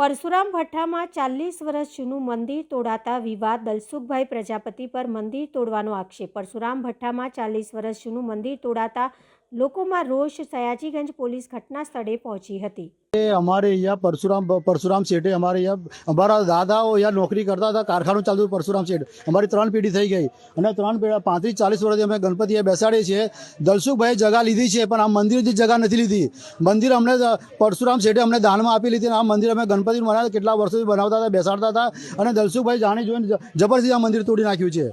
પરશુરામ ભઠ્ઠામાં ચાલીસ વર્ષ જૂનું મંદિર તોડાતા વિવાદ, દલસુખભાઈ પ્રજાપતિ પર મંદિર તોડવાનો આક્ષેપ. પરશુરામ ભઠ્ઠામાં ચાલીસ વર્ષ જૂનું મંદિર તોડાતા લોકોમાં રોષ, સયાજીગંજ પોલીસ ઘટના સ્થળે પહોંચી હતી. અમારે અહીંયા પરશુરામ પરશુરામ શેઠે અમારે અહીંયા, અમારા દાદાઓ અહીંયા નોકરી કરતા હતા, કારખાનું ચાલતું હતું પરશુરામ શેઠ. અમારી ત્રણ પેઢી થઈ ગઈ. અને ત્રણ પેઢી પાંત્રીસ, ચાલીસ વર્ષથી અમે ગણપતિએ બેસાડીએ છીએ. દલસુખભાઈ જગા લીધી છે, પણ આ મંદિરની જગા નથી લીધી. મંદિર અમને પરશુરામ શેઠે અમને દાનમાં આપી લીધી આ મંદિર અમે ગણપતિ બનાવ્યા. કેટલા વર્ષોથી બનાવતા હતા, બેસાડતા હતા. અને દલસુખભાઈ જાણી જોઈને જબરદસ્તી આ મંદિર તોડી નાખ્યું છે.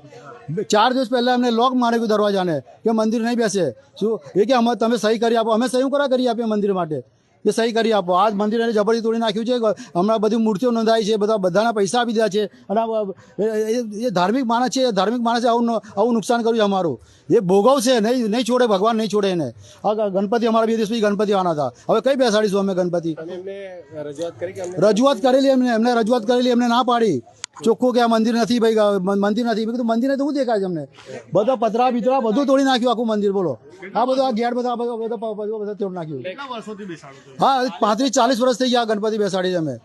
ચાર દિવસ પહેલાં એમને લોક મારી ગયું દરવાજાને કે મંદિર નહીં બેસે. શું? એ કે અમે તમે સહી કરી આપો. અમે સહી કરા કરી આપીએ મંદિર માટે? એ સહી કરી આપો. આ મંદિર એને જબરજી તોડી નાખ્યું છે. હમણાં બધી મૂર્તિઓ નોંધાઈ છે. બધા બધાના પૈસા આપી દીધા છે. અને એ- ધાર્મિક માણસ છે. એ ધાર્મિક માણસે આવું આવું નુકસાન કર્યું છે અમારું. એ ભોગવશે નહીં નહીં છોડે ભગવાન નહીં છોડે એને. આ ગણપતિ અમારા બે દિવસ પછી ગણપતિ આવવાના હતા. હવે કઈ બેસાડીશું અમે ગણપતિ? રજૂઆત કરેલી એમને એમને રજૂઆત કરેલી એમને ના પાડી. ચોખ્ખું કે આ મંદિર નથી ભાઈ મંદિર નથી. કીધું મંદિર તો શું દેખાય તમને? બધા પતરા બિતરા બધું તોડી નાખ્યું આખું મંદિર બોલો. આ બધું આ ગેટ બધા બધા બધા તોડી નાખ્યું. હા પાંત્રીસ ચાલીસ વર્ષ થઈ ગયા ગણપતિ બેસાડી છે અમે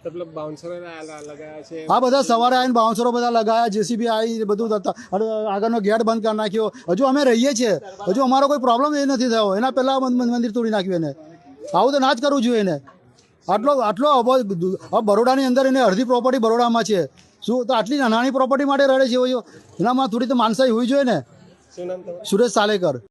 આ બધા સવારે આવીને બાઉન્સરો બધા લગાયા જેસીબી આવી બધું આગળનો ગેટ બંધ કરી નાખ્યો. હજુ અમે રહીએ છીએ. હજુ અમારો કોઈ પ્રોબ્લેમ એ નથી થયો. એના પહેલા મંદિર તોડી નાખ્યું એને. આવું તો ના જ કરવું જોઈએ એને. આટલો આટલો બરોડાની અંદર એને અડધી પ્રોપર્ટી બરોડામાં છે. શું તો આટલી નાની પ્રોપર્ટી માટે રડે છે એવો એનામાં થોડી તો માનસાઈ હોવી જોઈએ ને. સુરેશ સાલેકર.